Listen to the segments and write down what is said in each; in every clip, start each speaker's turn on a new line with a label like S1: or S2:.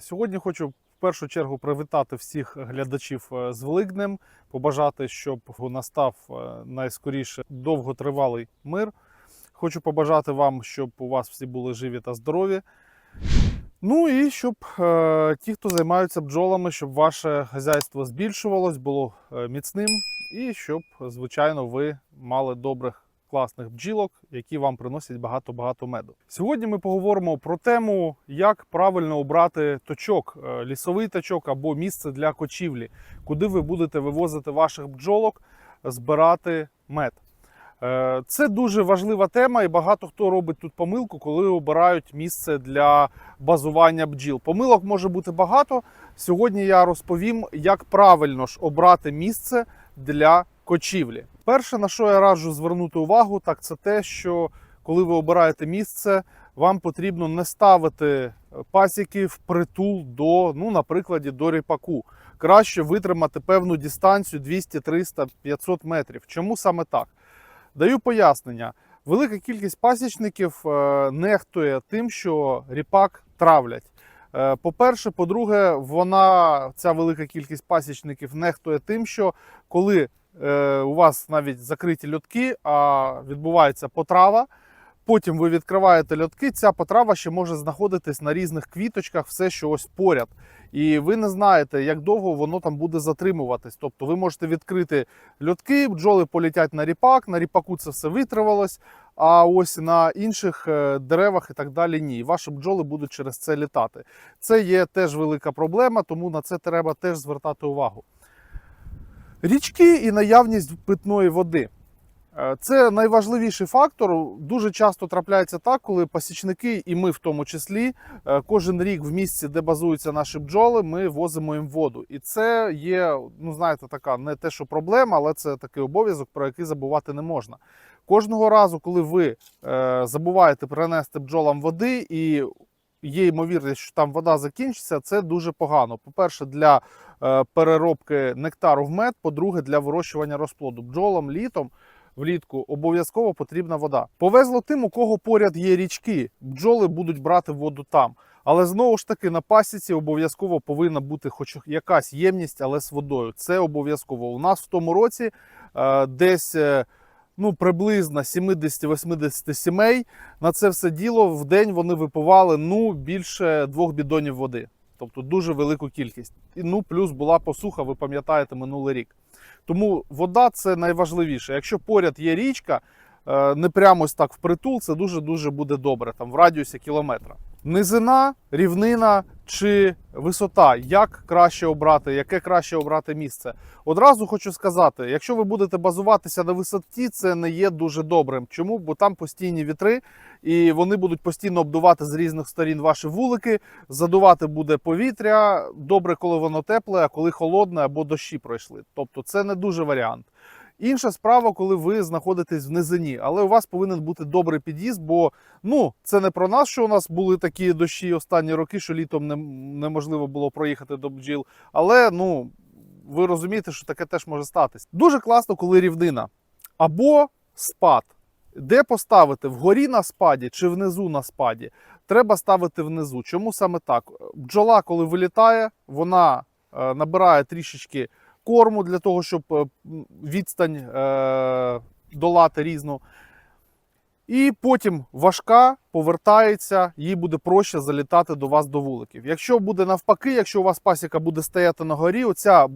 S1: Сьогодні хочу в першу чергу привітати всіх глядачів е, з Великднем, побажати, щоб настав е, найскоріше довготривалий мир. Хочу побажати вам, щоб у вас всі були живі та здорові. Ну і щоб е, ті, хто займаються бджолами, щоб ваше хазяйство збільшувалось, було е, міцним, і щоб, звичайно, ви мали добрих класних бджілок, які вам приносять багато-багато меду. Сьогодні ми поговоримо про тему, як правильно обрати точок, е, лісовий точок або місце для кочівлі, куди ви будете вивозити ваших бджолок, збирати мед. Е, Це дуже важлива тема, і багато хто робить тут помилку, коли обирають місце для базування бджіл. Помилок може бути багато. Сьогодні я розповім, як правильно ж обрати місце для кочівлі. Перше, на що я раджу звернути увагу, так це те, що коли ви обираєте місце, вам потрібно не ставити пасіки в притул до, ну, наприклад, до ріпаку. Краще витримати певну дистанцію 200, 300, 500 метрів. Чому саме так? Даю пояснення. Велика кількість пасічників е, нехтує тим, що ріпак травлять. Е, По-перше, по-друге, вона ця велика кількість пасічників нехтує тим, що коли е, у вас навіть закриті льотки, а відбувається потрава. Потім ви відкриваєте льотки, ця потрава ще може знаходитись на різних квіточках, все що ось поряд. І ви не знаєте, як довго воно там буде затримуватись. Тобто ви можете відкрити льотки, бджоли політять на ріпак, на ріпаку це все витривалось, а ось на інших е, деревах і так далі ні. Ваші бджоли будуть через це літати. Це є теж велика проблема, тому на це треба теж звертати увагу. Річки і наявність питної води. Е, Це найважливіший фактор. Дуже часто трапляється так, коли пасічники, і ми в тому числі, е, кожен рік в місці, де базуються наші бджоли, ми возимо їм воду. І це є, ну знаєте, така не те, що проблема, але це такий обов'язок, про який забувати не можна. Кожного разу, коли ви е, забуваєте принести бджолам води і є ймовірність, що там вода закінчиться, це дуже погано. По-перше, для переробки нектару в мед, по-друге, для вирощування розплоду. Бджолам літом влітку обов'язково потрібна вода. Повезло тим, у кого поряд є річки, бджоли будуть брати воду там. Але знову ж таки на пасіці обов'язково повинна бути хоч якась ємність, але з водою. Це обов'язково. У нас в тому році е, десь е, ну, приблизно 70-80 сімей на це все діло в день вони випивали ну, більше двох бідонів води. Тобто дуже велику кількість. І ну, плюс була посуха, ви пам'ятаєте, минулий рік. Тому вода це найважливіше. Якщо поряд є річка, е, не прямо ось так впритул, це дуже-дуже буде добре, там в радіусі кілометра. Низина, рівнина чи висота, як краще обрати, яке краще обрати місце. Одразу хочу сказати: якщо ви будете базуватися на висоті, це не є дуже добрим. Чому? Бо там постійні вітри, і вони будуть постійно обдувати з різних сторін ваші вулики, задувати буде повітря. Добре, коли воно тепле, а коли холодне або дощі пройшли. Тобто це не дуже варіант. Інша справа, коли ви знаходитесь в низині, але у вас повинен бути добрий під'їзд, бо ну це не про нас, що у нас були такі дощі останні роки, що літом не, неможливо було проїхати до бджіл. Але ну ви розумієте, що таке теж може статись. Дуже класно, коли рівнина або спад. Де поставити вгорі на спаді чи внизу на спаді? Треба ставити внизу. Чому саме так? Бджола, коли вилітає, вона е, набирає трішечки корму для того, щоб е, відстань е, долати різну. І потім важка повертається, їй буде проще залітати до вас до вуликів. Якщо буде навпаки, якщо у вас пасіка буде стояти на горі, оця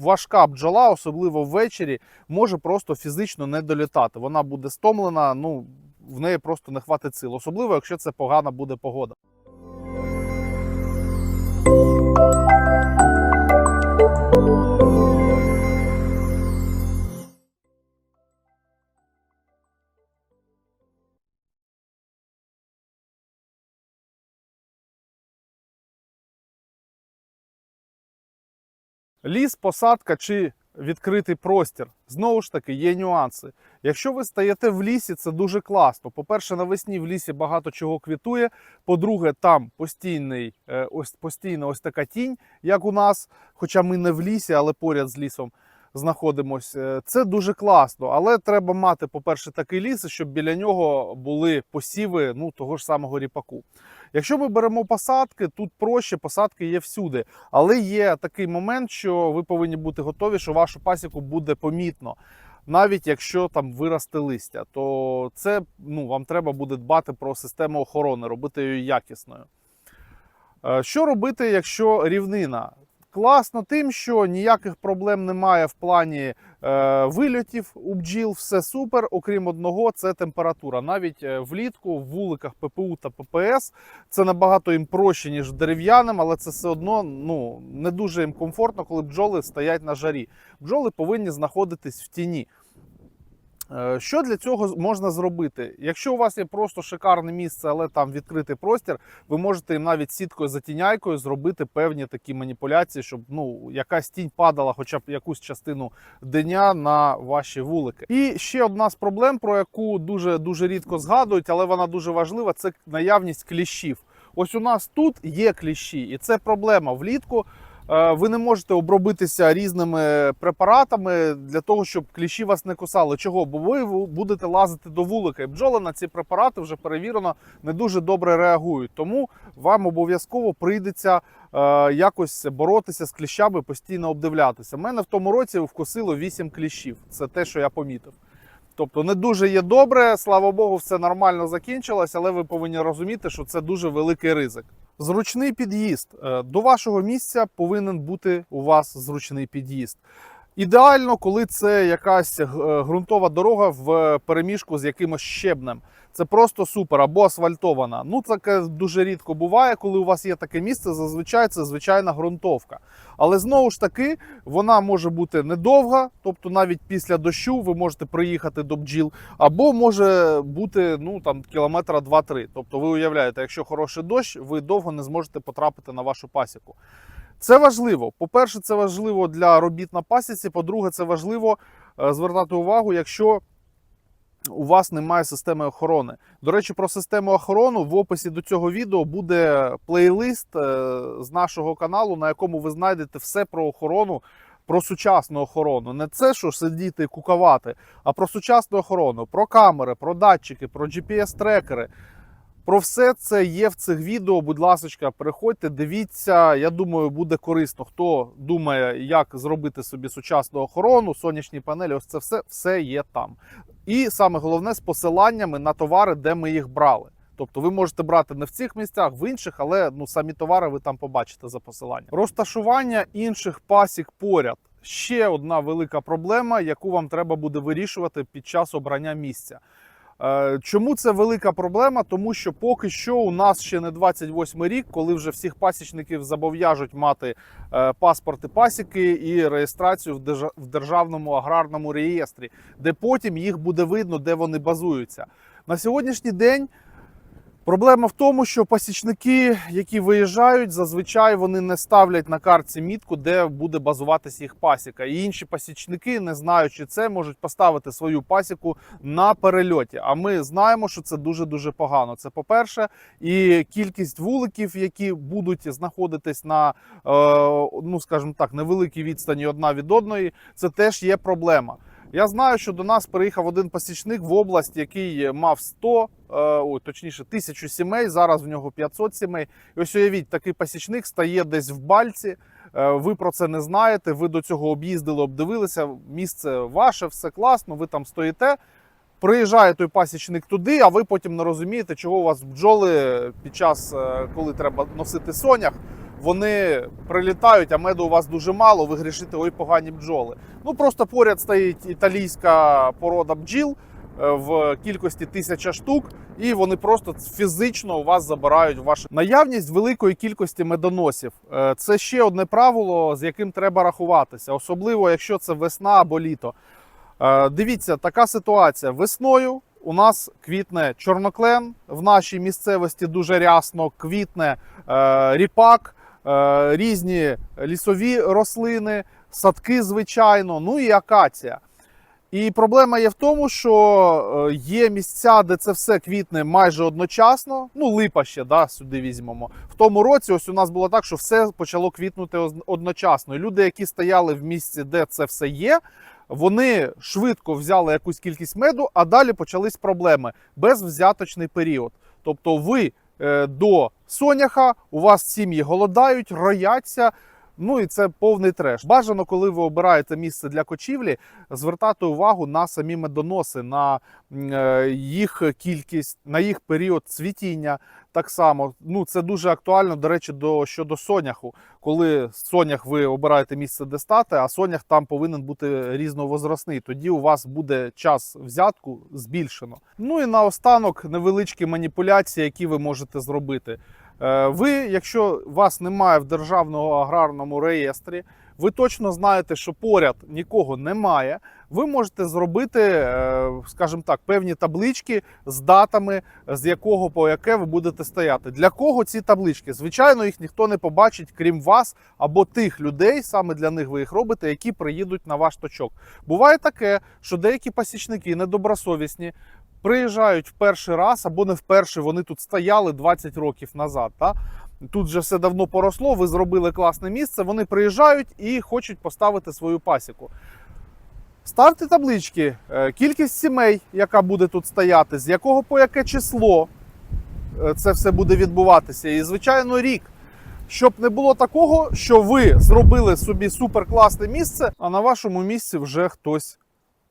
S1: важка бджола, особливо ввечері, може просто фізично не долітати. Вона буде стомлена, ну в неї просто не хватить сил, особливо якщо це погана буде погода. Ліс, посадка чи відкритий простір. Знову ж таки, є нюанси. Якщо ви стаєте в лісі, це дуже класно. По-перше, навесні в лісі багато чого квітує. По-друге, там постійний, е, ось постійна ось така тінь, як у нас, хоча ми не в лісі, але поряд з лісом. Знаходимося, е, це дуже класно. Але треба мати, по-перше, такий ліс, щоб біля нього були посіви ну, того ж самого ріпаку. Якщо ми беремо посадки, тут проще, посадки є всюди. Але є такий момент, що ви повинні бути готові, що вашу пасіку буде помітно. Навіть якщо там виросте листя, то це ну, вам треба буде дбати про систему охорони, робити її якісною. Е, Що робити, якщо рівнина? Класно тим, що ніяких проблем немає в плані е, вильотів у бджіл, все супер. Окрім одного, це температура. Навіть е, влітку в вуликах ППУ та ППС це набагато їм проще, ніж дерев'яним, але це все одно ну, не дуже їм комфортно, коли бджоли стоять на жарі. Бджоли повинні знаходитись в тіні. Е, Що для цього можна зробити? Якщо у вас є просто шикарне місце, але там відкритий простір, ви можете їм навіть сіткою затіняйкою зробити певні такі маніпуляції, щоб ну якась тінь падала, хоча б якусь частину дня на ваші вулики. І ще одна з проблем, про яку дуже дуже рідко згадують, але вона дуже важлива, це наявність кліщів. Ось у нас тут є кліщі, і це проблема влітку. Е, Ви не можете обробитися різними препаратами для того, щоб кліщі вас не кусали. Чого? Бо ви будете лазити до вулика, і бджоли на ці препарати вже перевірено не дуже добре реагують. Тому вам обов'язково прийдеться е, якось боротися з кліщами, постійно обдивлятися. Мене в тому році вкусило 8 кліщів. Це те, що я помітив. Тобто не дуже є добре, слава Богу, все нормально закінчилось, але ви повинні розуміти, що це дуже великий ризик. Зручний під'їзд. Е, До вашого місця повинен бути у вас зручний під'їзд. Ідеально, коли це якась е, ґрунтова дорога в переміжку з якимось щебнем. Це просто супер або асфальтована. Ну, таке дуже рідко буває, коли у вас є таке місце. Зазвичай це звичайна ґрунтовка. Але знову ж таки, вона може бути недовга, тобто навіть після дощу ви можете приїхати до бджіл, або може бути ну там кілометра 2-3. Тобто, ви уявляєте, якщо хороший дощ, ви довго не зможете потрапити на вашу пасіку. Це важливо. По-перше, це важливо для робіт на пасіці. По-друге, це важливо е, звертати увагу, якщо у вас немає системи охорони. До речі, про систему охорони в описі до цього відео буде плейлист е, з нашого каналу, на якому ви знайдете все про охорону. Про сучасну охорону, не це, що сидіти і кукавати, а про сучасну охорону, про камери, про датчики, про GPS-трекери. Про все це є в цих відео. Будь ласка, переходьте, дивіться. Я думаю, буде корисно. Хто думає, як зробити собі сучасну охорону, сонячні панелі, ось це все, все є там. І саме головне з посиланнями на товари, де ми їх брали. Тобто ви можете брати не в цих місцях, в інших, але ну самі товари ви там побачите за посиланням. Розташування інших пасік поряд ще одна велика проблема, яку вам треба буде вирішувати під час обрання місця. Е, Чому це велика проблема? Тому що поки що у нас ще не 28 рік, коли вже всіх пасічників зобов'яжуть мати е, паспорти пасіки і реєстрацію в держа- в державному аграрному реєстрі, де потім їх буде видно, де вони базуються. На сьогоднішній день проблема в тому, що пасічники, які виїжджають, зазвичай вони не ставлять на картці мітку, де буде базуватися їх пасіка. І інші пасічники, не знаючи це, можуть поставити свою пасіку на перельоті. А ми знаємо, що це дуже дуже погано. Це по-перше, і кількість вуликів, які будуть знаходитись на е, ну скажімо так, невеликій відстані одна від одної, це теж є проблема. Я знаю, що до нас приїхав один пасічник в область, який мав 100, е, ой, точніше, тисячу сімей. Зараз в нього 500 сімей. І ось уявіть, такий пасічник стає десь в бальці. е, Ви про це не знаєте. Ви до цього об'їздили, обдивилися. Місце ваше, все класно. Ви там стоїте. Приїжджає той пасічник туди, а ви потім не розумієте, чого у вас бджоли під час, е, коли треба носити сонях, вони прилітають, а меду у вас дуже мало, ви грішите, ой, погані бджоли. Ну просто поряд стоїть італійська порода бджіл е, в кількості тисяча штук, і вони просто фізично у вас забирають вашу наявність великої кількості медоносів. Е, Це ще одне правило, з яким треба рахуватися, особливо якщо це весна або літо. Е, Дивіться, така ситуація. Весною у нас квітне чорноклен. В нашій місцевості дуже рясно квітне е, ріпак, різні лісові рослини, садки, звичайно, ну і акація. І проблема є в тому, що е, є місця, де це все квітне майже одночасно. Ну, липа ще да, сюди візьмемо. В тому році ось у нас було так, що все почало квітнути одночасно. І люди, які стояли в місці, де це все є, вони швидко взяли якусь кількість меду, а далі почались проблеми безвзяточний період. Тобто, ви е, до соняха, у вас сім'ї голодають, рояться. Ну і це повний треш. Бажано, коли ви обираєте місце для кочівлі, звертати увагу на самі медоноси, на е, їх кількість, на їх період цвітіння. Так само, ну це дуже актуально, до речі, до щодо соняху. Коли сонях ви обираєте місце, де стати, а сонях там повинен бути різновозрастний. Тоді у вас буде час взятку збільшено. Ну і наостанок невеличкі маніпуляції, які ви можете зробити. Е, Ви, якщо вас немає в державному аграрному реєстрі, ви точно знаєте, що поряд нікого немає. Ви можете зробити, е, скажімо так, певні таблички з датами, з якого по яке ви будете стояти. Для кого ці таблички? Звичайно, їх ніхто не побачить, крім вас або тих людей, саме для них ви їх робите, які приїдуть на ваш точок. Буває таке, що деякі пасічники недобросовісні. Приїжджають в перший раз або не вперше, вони тут стояли 20 років назад. Та? Тут вже все давно поросло, ви зробили класне місце. Вони приїжджають і хочуть поставити свою пасіку. Ставте таблички, е, кількість сімей, яка буде тут стояти, з якого по яке число е, це все буде відбуватися. І, звичайно, рік. Щоб не було такого, що ви зробили собі суперкласне місце, а на вашому місці вже хтось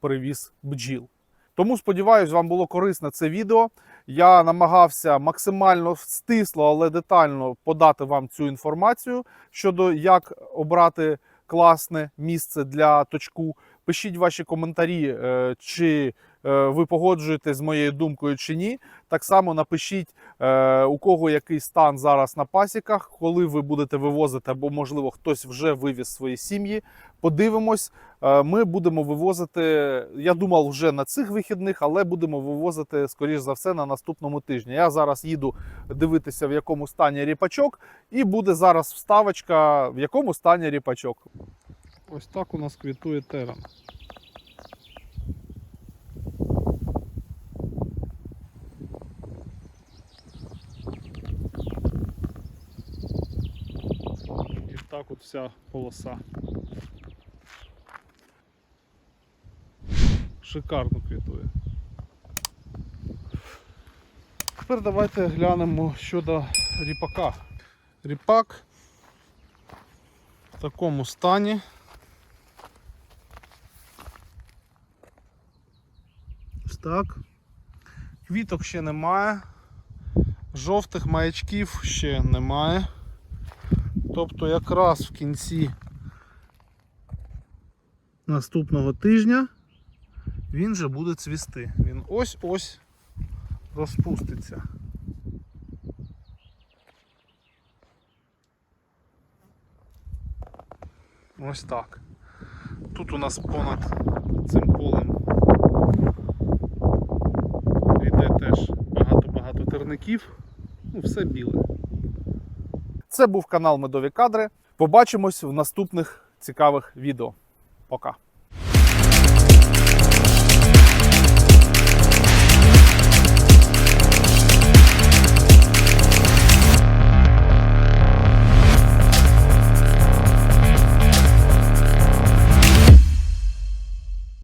S1: привіз бджіл. Тому сподіваюсь, вам було корисне це відео. Я намагався максимально стисло, але детально подати вам цю інформацію щодо як обрати класне місце для точку. Пишіть ваші коментарі, е, чи е, ви погоджуєтесь з моєю думкою чи ні. Так само напишіть, е, у кого який стан зараз на пасіках, коли ви будете вивозити, або можливо хтось вже вивіз свої сім'ї. Подивимось, ми будемо вивозити. Я думав вже на цих вихідних, але будемо вивозити скоріш за все на наступному тижні. Я зараз їду дивитися, в якому стані ріпачок, і буде зараз вставочка, в якому стані ріпачок. Ось так у нас квітує терен. І так от вся полоса. Шикарно квітує. Тепер давайте глянемо щодо ріпака. Ріпак в такому стані. Так. Квіток ще немає. Жовтих маячків ще немає. Тобто якраз в кінці наступного тижня він вже буде цвісти. Він ось-ось розпуститься. Ось так. Тут у нас понад цим полем йде теж багато-багато. Ну, все біле. Це був канал Медові Кадри. Побачимось в наступних цікавих відео. Пока.